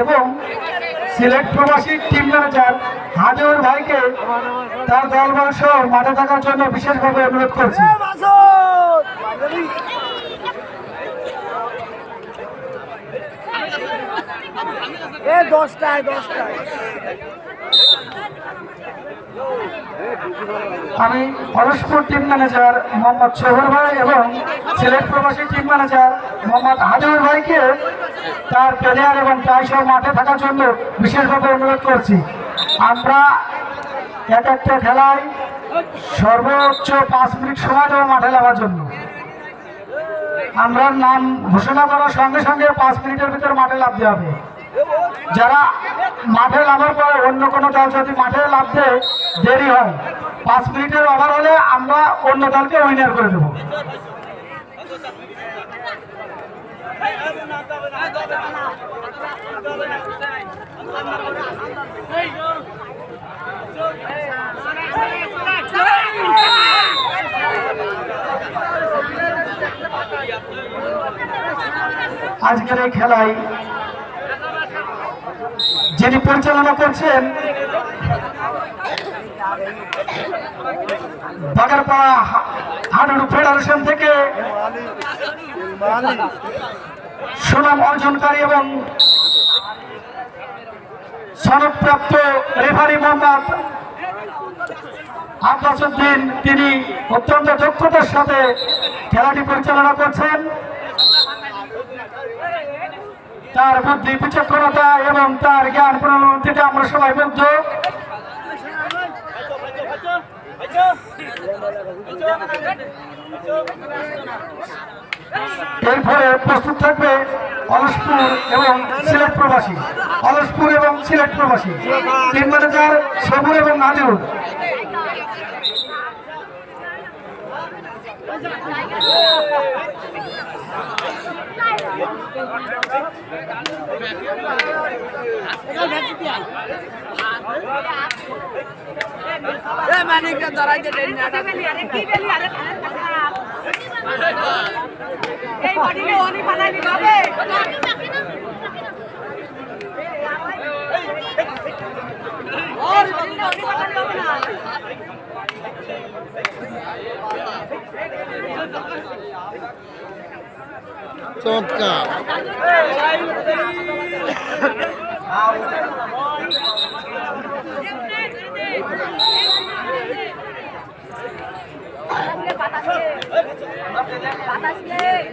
এবং সিলেট প্রবাসী team manager হাজিউর ভাইকে তার দলবল সহ মাঠে থাকার জন্য বিশেষভাবে অনুরোধ করছি। আমি পরস্পর টিম ম্যানেজার মোহাম্মদ শহর ভাই এবং সিলেট প্রবাসী টিম ম্যানেজার মোহাম্মদ হাজিউর ভাইকে তার প্লেয়ার এবং প্রায় সব মাঠে থাকার জন্য বিশেষভাবে অনুরোধ করছি। আমরা এক একটা খেলায় সর্বোচ্চ পাঁচ মিনিট সময় দেবো মাঠে লাগার জন্য। আমরা নাম ঘোষণা করার সঙ্গে সঙ্গে পাঁচ মিনিটের ভিতর মাঠে লাভতে হবে। যারা মাঠে নামার পরে অন্য কোনো দল যদি মাঠে নামতে দেরি হয়। পাঁচ মিনিটের ওভার হলে আমরা অন্য দলকে উইনার করে দেবো। আজকের এই খেলায় যিনি পরিচালনা করছেন বাগারপাড়া হাডুডু ফেডারেশন থেকে সুনাম অর্জনকারী এবং সনদপ্রাপ্ত রেফারি মোহাম্মদ আব্বাসুদ্দিন তিনি অত্যন্ত দক্ষতার সাথে খেলাটি পরিচালনা করছেন। তার বুদ্ধি, বিচক্ষণতা এবং তার জ্ঞান প্রণতিতে আমরা সবাই মুগ্ধ। এরপরে প্রস্তুত থাকবে অলসপুর এবং সিলেট প্রবাসী অলসপুর এবং সিলেট প্রবাসী তিন ম্যানেজার সবুর এবং নাজিরুল দেন না এই অনেক বানাই অনেক বানাই না চমৎকার Yeah.